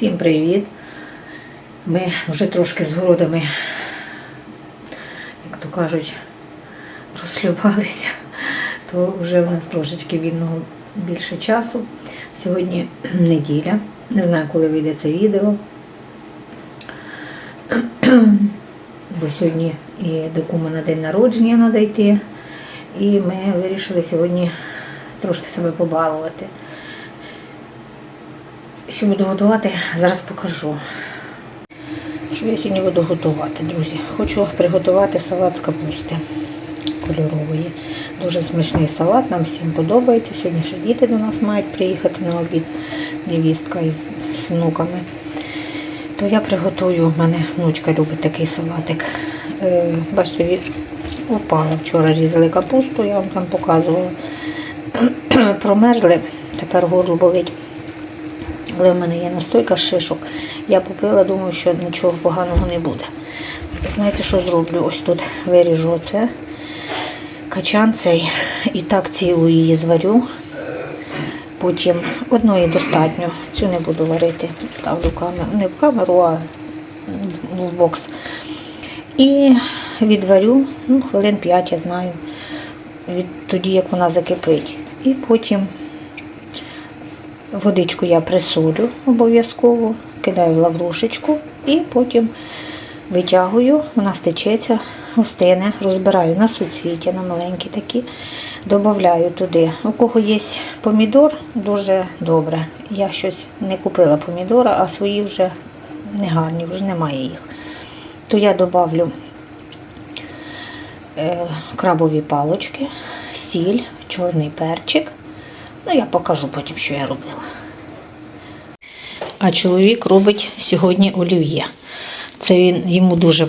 Всім привіт! Ми вже трошки з городами, як то кажуть, розслюбалися, то вже в нас трошечки вільного більше часу. Сьогодні неділя. Не знаю, коли вийде це відео. Бо сьогодні і до на день народження треба йти. І ми вирішили сьогодні трошки себе побалувати. Що буду готувати, зараз покажу. Що я сьогодні буду готувати, друзі? Хочу приготувати салат з капусти кольорової. Дуже смачний салат, нам всім подобається. Сьогодні ще діти до нас мають приїхати на обід, невістка із внуками. То я приготую, в мене внучка любить такий салатик. Е, бачите, упала. Вчора різали капусту, я вам там показувала. Промерзли, тепер горло болить. Але в мене є настойка шишок. Я попила, думаю, що нічого поганого не буде. Знаєте, що зроблю? Ось тут виріжу оце, качан цей і так цілу її зварю. Потім одної достатньо. Цю не буду варити. Ставлю камеру. Не в камеру, а в бокс. І відварю, ну, хвилин 5, я знаю, від тоді, як вона закипить. І потім Водичку я присолю обов'язково, кидаю в лаврушечку і потім витягую, вона стечеться, остине, розбираю на суцвіття, на маленькі такі, додаю туди. У кого є помідор, дуже добре. Я щось не купила помідора, а свої вже не гарні, вже немає їх. То я додавлю е, крабові палочки, сіль, чорний перчик. Ну, я покажу потім, що я робила. А чоловік робить сьогодні олів'є. Це він йому дуже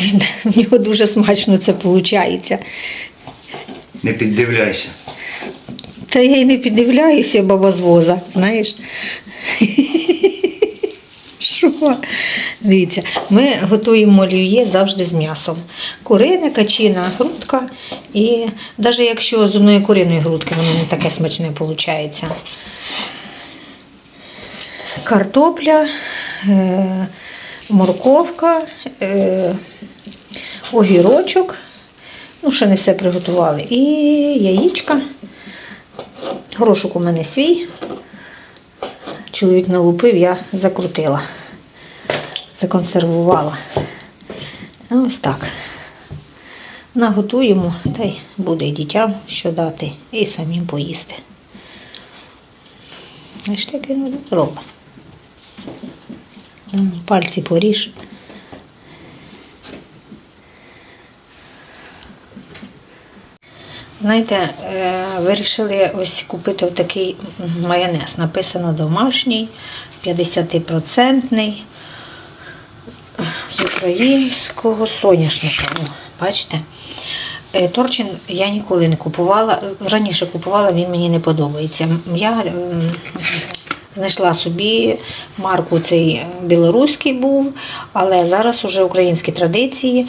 він, в нього дуже смачно це виходить. Не піддивляйся. Та я й не піддивляюся, баба з воза, знаєш. Що? Дивіться, ми готуємо олів'є завжди з м'ясом. Курине, качина, грудка. І навіть якщо з одної куриної грудки воно не таке смачне виходить. Картопля, е, морковка, е, огірочок. Ну, ще не все приготували. І яєчка. Горошок у мене свій. Чоловік налупив, я закрутила, законсервувала. Ось так. Наготуємо, та й буде дітям що дати, і самим поїсти. Ось так він робить. Пальці поріж. Знаєте, е, вирішили ось купити такий майонез. Написано домашній, 50% з українського соняшника. О, бачите? Е, Торчин я ніколи не купувала. Раніше купувала, він мені не подобається. Я знайшла собі марку цей білоруський був, але зараз уже українські традиції,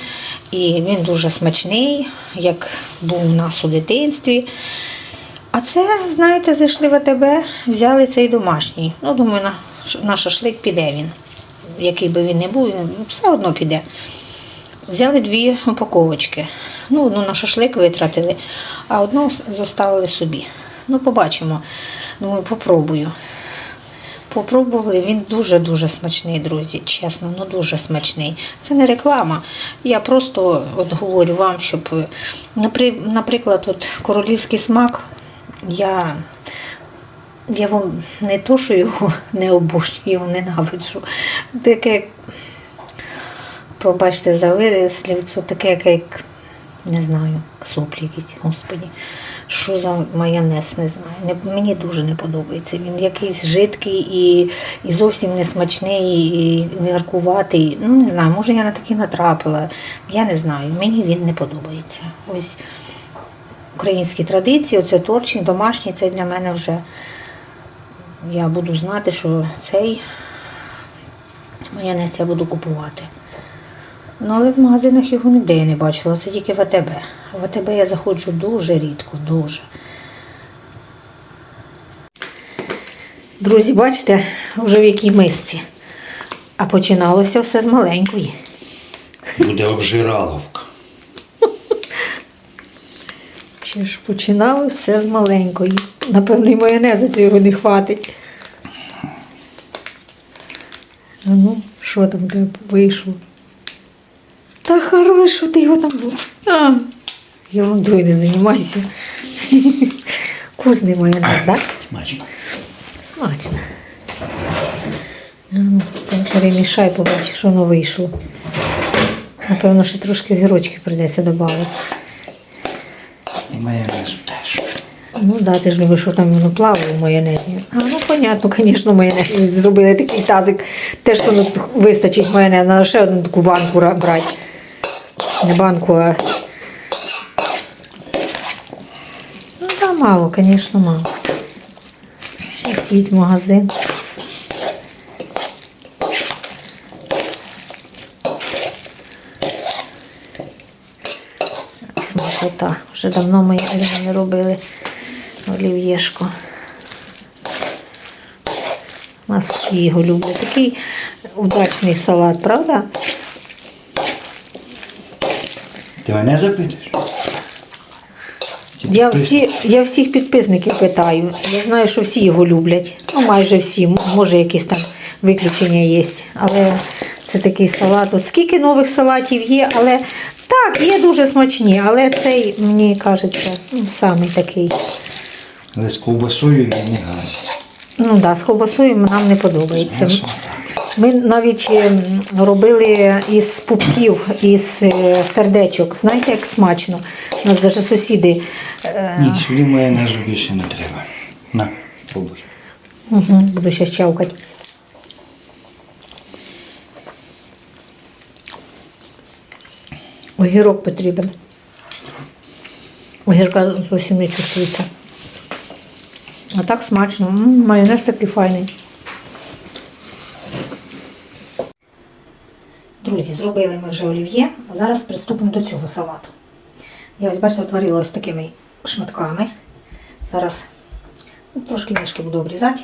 і він дуже смачний, як був у нас у дитинстві. А це, знаєте, зайшли в АТБ, взяли цей домашній. Ну, думаю, на, шашлик піде він. Який би він не був, він все одно піде. Взяли дві упаковочки. Ну, одну на шашлик витратили, а одну заставили собі. Ну, побачимо. Думаю, попробую. Попробували, він дуже-дуже смачний, друзі. Чесно, ну дуже смачний. Це не реклама. Я просто от говорю вам, щоб, е, наприклад, от королівський смак, я, я вам не то, що його не обожнюю, ненавиджу. Таке, пробачте за виріс, це таке, як, як не знаю, соплі якісь, господі. Що за майонез, не знаю. Не, мені дуже не подобається. Він якийсь жидкий і, і зовсім не смачний, і м'яркуватий. Ну, не знаю, може я на такий натрапила. Я не знаю. Мені він не подобається. Ось українські традиції, оце торчин, домашній, це для мене вже я буду знати, що цей майонез я буду купувати. Ну, але в магазинах його ніде я не бачила, це тільки в АТБ. В АТБ я заходжу дуже рідко, дуже. Друзі, бачите, вже в якій мисці. А починалося все з маленької. Буде обжираловка. Ще ж починалося все з маленької. Напевно, і майонезу цього не хватить. Ну, що там тебе вийшло? Та хорош, що ти його там був. А, ерундою не займайся. Вкусний майонез, так? Смачно. Смачно. Ну, перемішай, побачиш, що воно вийшло. Напевно, ще трошки гірочки прийдеться додати. І майонезу теж. Ну так, да, ти ж любиш, що там воно плаває в майонезі. А ну, понятно, звісно, майонез. Зробили такий тазик. Теж воно вистачить майонез, треба ще одну таку банку брати. Не банку, а. Ну так, мало, звісно, мало. Ще світ магазин. Смакота. Вже давно ми його не робили олів'єшко. У нас всі його люблять. Такий удачний салат, правда? Ти мене запитаєш? Чи Я, всі, я всіх підписників питаю. Я знаю, що всі його люблять. Ну, майже всі. Може, якісь там виключення є. Але це такий салат. От скільки нових салатів є, але так, є дуже смачні, але цей, мені кажеться, ну, самий такий. Але з ковбасою він не гарний. Ну так, да, з ковбасою нам не подобається. Ми навіть ем, робили із пупків, із е, сердечок. Знаєте, як смачно. У нас навіть сусіди. е, Ні, сюди майонезу більше не треба. На, пробуй. Угу, буду ще щавкати. Огірок потрібен. Огірка зовсім не чувствується. А так смачно. М, майонез такий файний. Друзі, зробили ми вже олів'є, зараз приступимо до цього салату. Я ось, бачите, отварила ось такими шматками. Зараз ну, трошки ніжки буду обрізати.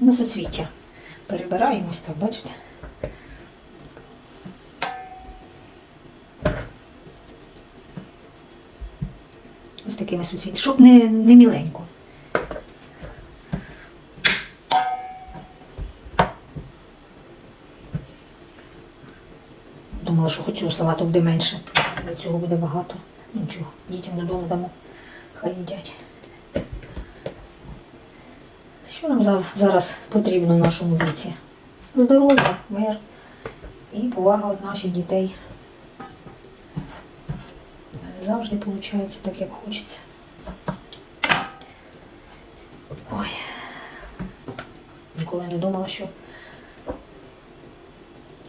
На суцвіття. Перебираємось так, бачите? Ось такими суцвіття, щоб не, не міленько. Думала, що хоч цього салату буде менше, але цього буде багато. Нічого, дітям додому дамо, хай їдять. Що нам зараз потрібно в нашому віці? Здоров'я, мир і повага від наших дітей. Завжди виходить так, як хочеться. Ой. Ніколи не думала, що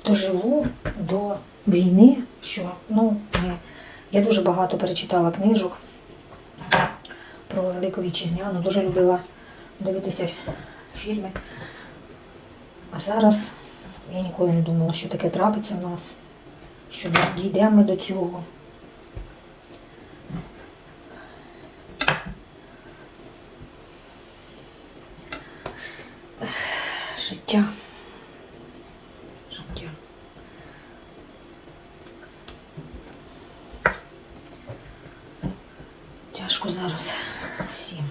доживу до війни, що ну, я дуже багато перечитала книжок про Велику Вітчизняну, дуже любила дивитися фільми. А зараз я ніколи не думала, що таке трапиться в нас, що дійдемо ми до цього. Життя. Життя. Тяжко зараз всім.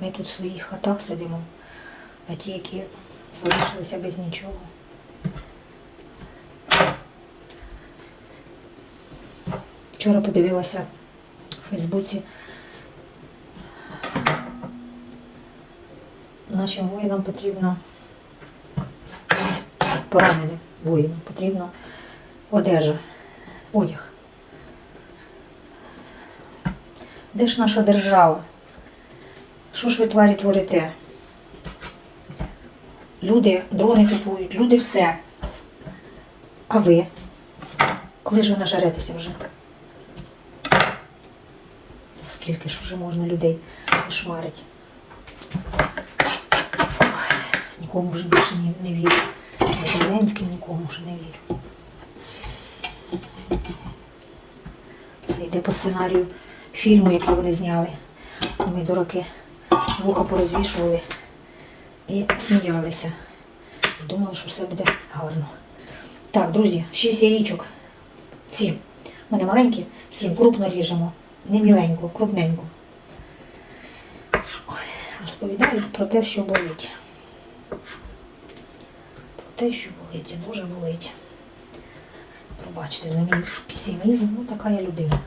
Ми тут в своїх хатах сидимо, а ті, які залишилися без нічого. Вчора подивилася в Фейсбуці. Нашим воїнам потрібно пораненим воїнам потрібно одежа, одяг. Де ж наша держава? Що ж ви тварі творите? Люди дрони купують, люди все. А ви? Коли ж ви нажаретеся вже? Скільки ж вже можна людей кошмарить? Нікому вже більше не, не вірю. Не Зеленський нікому вже не вірю. Все йде по сценарію фільму, який вони зняли. Ми дураки вуха порозвішували і сміялися. Думали, що все буде гарно. Так, друзі, 6 яєчок. Сім. У мене маленькі, сім. Крупно ріжемо. Не міленько, крупненько. Розповідаю про те, що болить. Те, що болить, і дуже болить. Пробачте за мій песимізм, ну така я людина.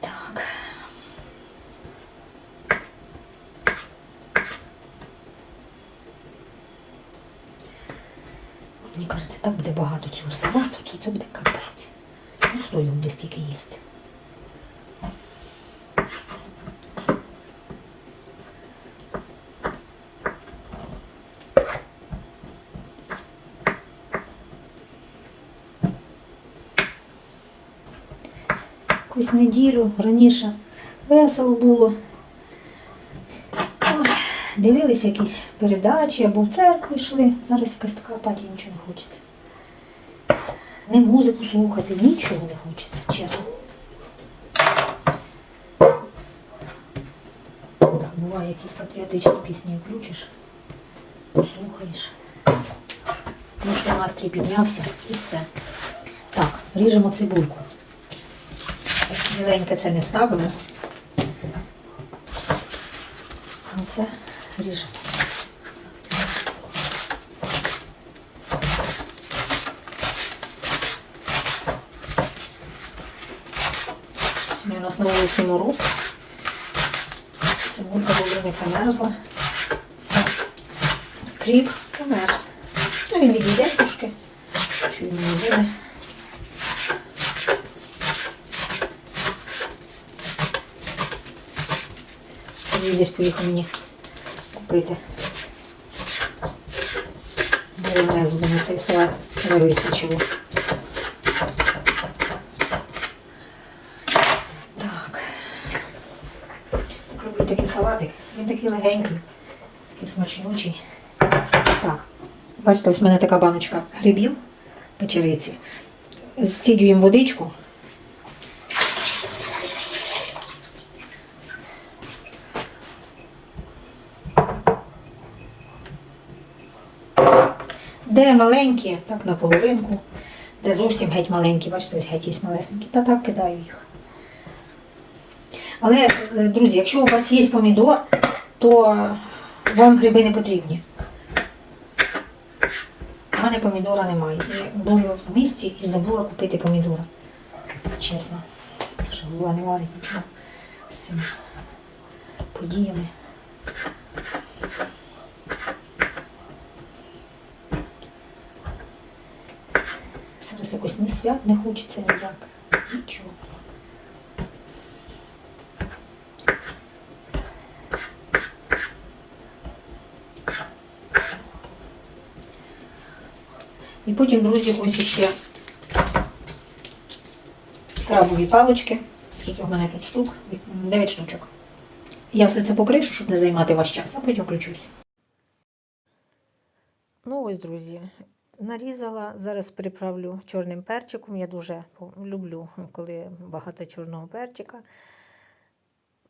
Так. Мені кажеться, так буде багато цього салату, то це буде капець. Ну, хто його буде стільки їсти? Неділю раніше весело було. Дивились якісь передачі або в церкву йшли. Зараз якась така апатія, нічого не хочеться. Не музику слухати, нічого не хочеться, чесно. Так, буває якісь патріотичні пісні включиш, послухаєш. Трошки настрій піднявся і все. Так, ріжемо цибульку. Міленьке це не ставимо. Оце ріжемо. Сьогодні у нас на вулиці мороз. Цибулька добре не померзла. Кріп померз. Ну, він відійде трошки. Йому не Сергій десь поїхав мені купити. Майонезу, на цей салат не вистачило. Так. Люблю такий салатик. Він такий легенький, такий смачнючий. Так. Бачите, ось в мене така баночка грибів печериці. Зцідюємо водичку. Де маленькі, так на половинку. Де зовсім геть маленькі, бачите, ось геть є малесенькі. Та так кидаю їх. Але, е, друзі, якщо у вас є помідор, то вам гриби не потрібні. У мене помідора немає. І були в місті і забула купити помідора. Чесно. Що голова не варить нічого з цими подіями. Зараз якось ні свят не хочеться ніяк. Нічого. І потім, друзі, ось ще крабові палочки. Скільки в мене тут штук? 9 штучок. Я все це покришу, щоб не займати ваш час, а потім включусь. Ну ось, друзі, нарізала. Зараз приправлю чорним перчиком. Я дуже люблю, коли багато чорного перчика.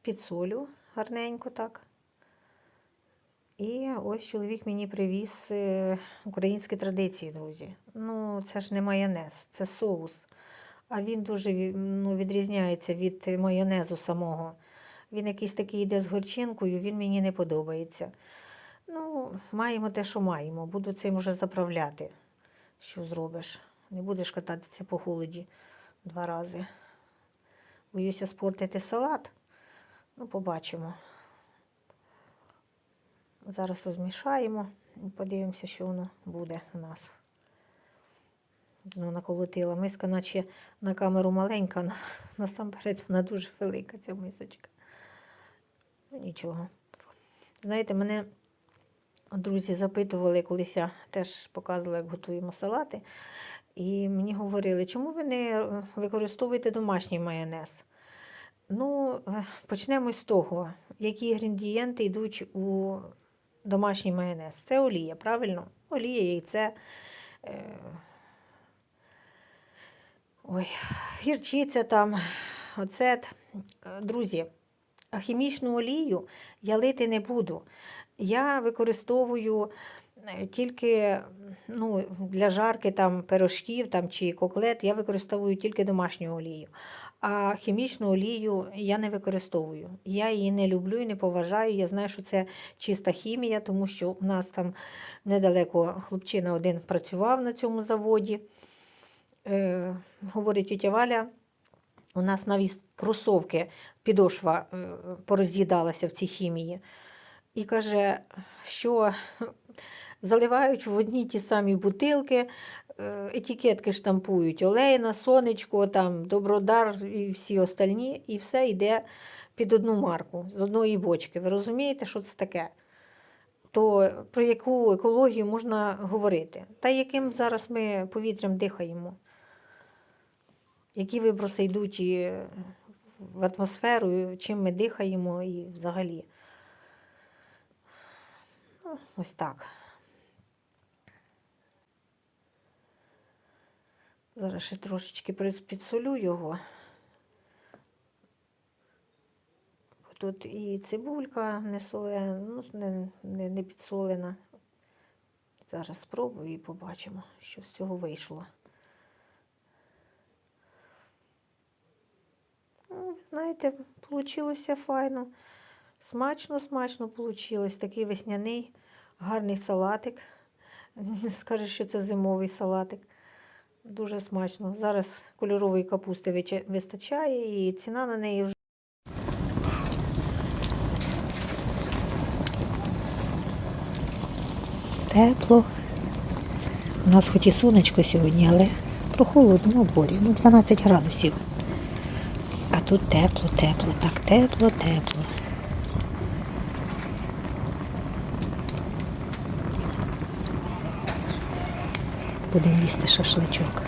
Підсолю гарненько так. І ось чоловік мені привіз е, українські традиції, друзі. Ну, це ж не майонез, це соус. А він дуже ну, відрізняється від майонезу самого. Він якийсь такий йде з горчинкою, він мені не подобається. Ну, маємо те, що маємо. Буду цим уже заправляти. Що зробиш? Не будеш кататися по холоді два рази. Боюся спортити салат. Ну, побачимо. Зараз розмішаємо і подивимося, що воно буде у нас. Знову наколотила. Миска, наче на камеру маленька, на, насамперед вона дуже велика, ця мисочка. Ну, нічого. Знаєте, мене друзі запитували, колись я теж показувала, як готуємо салати. І мені говорили, чому ви не використовуєте домашній майонез? Ну, е, почнемо з того, які інгредієнти йдуть у домашній майонез. Це олія, правильно? Олія, яйце. Е... Ой, гірчиця там, оцет. Е, Друзі, хімічну олію я лити не буду. Я використовую е, тільки ну, для жарки там, пирожків там, чи коклет, я використовую тільки домашню олію. А хімічну олію я не використовую. Я її не люблю і не поважаю. Я знаю, що це чиста хімія, тому що у нас там недалеко хлопчина один працював на цьому заводі. Е, говорить тетя Валя, у нас навіть кросовки, підошва е, пороз'їдалася в цій хімії. І каже, що заливають в одні ті самі бутилки, е, етикетки штампують олейна, сонечко, там, добродар і всі остальні, і все йде під одну марку з одної бочки. Ви розумієте, що це таке? То про яку екологію можна говорити? Та яким зараз ми повітрям дихаємо? Які виброси йдуть в атмосферу, чим ми дихаємо і взагалі. Ось так. Зараз ще трошечки підсолю його. Тут і цибулька не солена, ну, не, не, не підсолена. Зараз спробую і побачимо, що з цього вийшло. Ну, ви знаєте, вийшло файно. Смачно, смачно вийшло. Такий весняний, гарний салатик. Не що це зимовий салатик. Дуже смачно. Зараз кольорової капусти вистачає і ціна на неї вже. Тепло. У нас хоч і сонечко сьогодні, але прохолодно на. Ну, 12 градусів. А тут тепло, тепло, так тепло, тепло. Будемо їсти шашличок.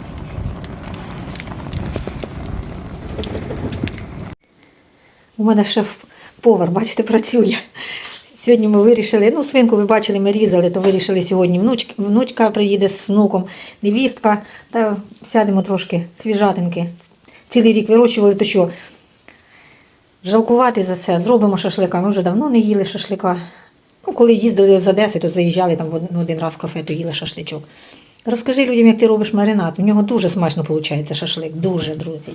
У мене шеф-повар, бачите, працює. Сьогодні ми вирішили, ну, свинку ви бачили, ми різали, то вирішили сьогодні внучка, внучка приїде з внуком, невістка, та сядемо трошки свіжатинки. Цілий рік вирощували, то що? Жалкувати за це, зробимо шашлика. Ми вже давно не їли шашлика. Ну, коли їздили з Одеси, то заїжджали там один раз в кафе, то їли шашличок. Розкажи людям, як ти робиш маринад. У нього дуже смачно виходить шашлик. Дуже, друзі.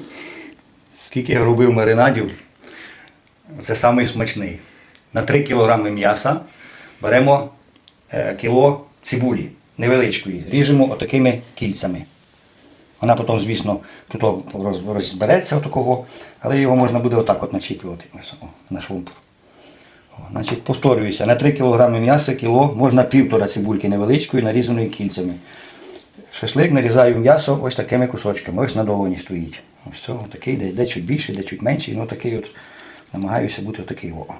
Скільки я робив маринадів, це самий смачний. На 3 кг м'яса беремо е, кіло цибулі невеличкої, ріжемо отакими кільцями. Вона потім, звісно, тут розбереться отакого, але його можна буде отак от начіплювати на швумп. Значить, повторююся, на 3 кг м'яса кіло можна півтора цибульки невеличкої, нарізаної кільцями. Шашлик нарізаю м'ясо ось такими кусочками, ось на долоні стоїть. Ось це такий, де, де чуть більший, де чуть менший, ну такий от намагаюся бути отакий. О.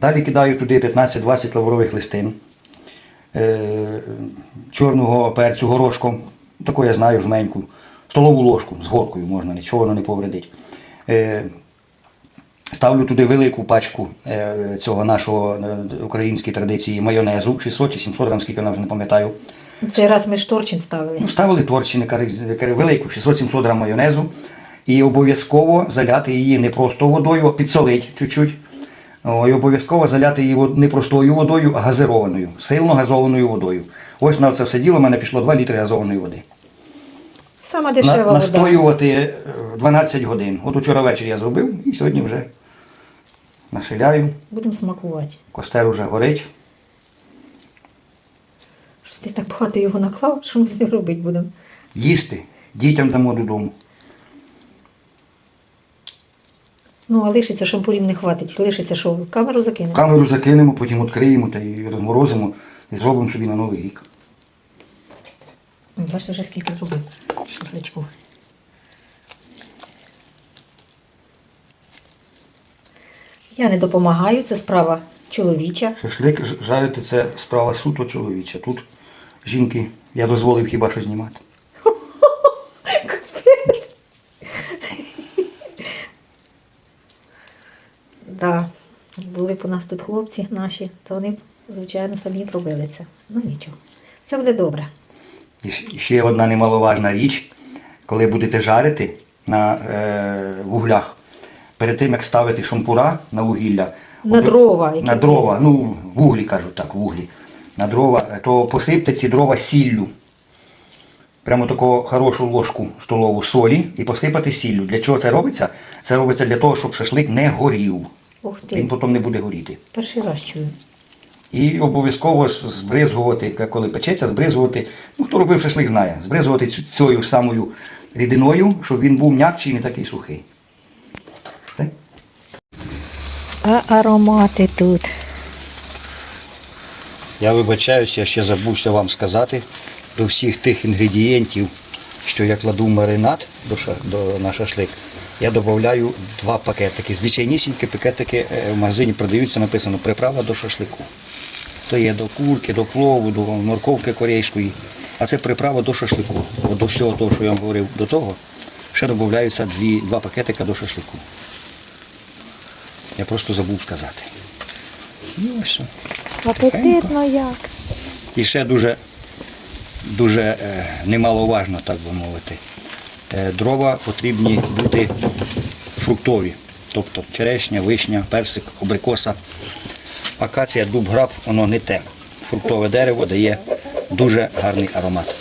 Далі кидаю туди 15-20 лаврових листин, е, чорного перцю горошком, таку я знаю жменьку, столову ложку з горкою можна, нічого воно не повредить. Е, Ставлю туди велику пачку е, цього нашого е, української традиції майонезу, 600 чи 700 грам, скільки вона вже не пам'ятаю. Цей раз ми шторчин ставили. Ну, ставили кари- велику, 600-700 грам майонезу. І обов'язково заляти її не просто водою, а підсолить чуть-чуть. І обов'язково заляти її не простою водою, а газированою, сильно газованою водою. Ось на це все діло в мене пішло 2 літри газованої води. Сама дешева вода. настоювати е, 12 годин. От учора ввечері я зробив і сьогодні вже нашиляю. Будемо смакувати. Костер уже горить. Щось ти так багато його наклав, що ми з ним робити будемо. Їсти. Дітям дамо додому. Ну, а лишиться шампурів не хватить. Лишиться, що камеру закинемо. Камеру закинемо, потім відкриємо та й розморозимо і зробимо собі на новий рік. Бачите, вже скільки зробив шашличку. Я не допомагаю, це справа чоловіча. Шашлик жарити це справа суто чоловіча. Тут жінки я дозволив хіба що знімати. Да. Були б у нас тут хлопці наші, то вони, звичайно, самі б робили це. Ну нічого. Все буде добре. І ще одна немаловажна річ, коли будете жарити на е, вуглях, перед тим як ставити шампура на вугілля, На обе- дрова, на дрова, ну вуглі кажуть так, вуглі, на дрова, то посипте ці дрова сіллю. Прямо таку хорошу ложку столову солі і посипати сіллю. Для чого це робиться? Це робиться для того, щоб шашлик не горів. Ух Він потім не буде горіти. перший раз чую. І обов'язково збризгувати, коли печеться, збризгувати. Ну, хто робив шашлик, знає, збризгувати цією ж самою рідиною, щоб він був м'якший і не такий сухий. А аромати тут. Я вибачаюся, я ще забувся вам сказати до всіх тих інгредієнтів, що я кладу в маринад до, ша- до, на шашлик. Я додаю два пакетики. Звичайнісінькі пакетики е, в магазині продаються, написано приправа до шашлику. То є до курки, до плову, до морковки корейської. А це приправа до шашлику. От До всього того, що я вам говорив до того, ще додаються дві, два пакетика до шашлику. Я просто забув сказати. І ось. все. Апетитно як. І ще дуже, дуже е, немаловажно, так би мовити. Е, дрова потрібні бути фруктові. Тобто черешня, вишня, персик, абрикоса. Акація, дуб, граб, воно не те. Фруктове дерево дає дуже гарний аромат.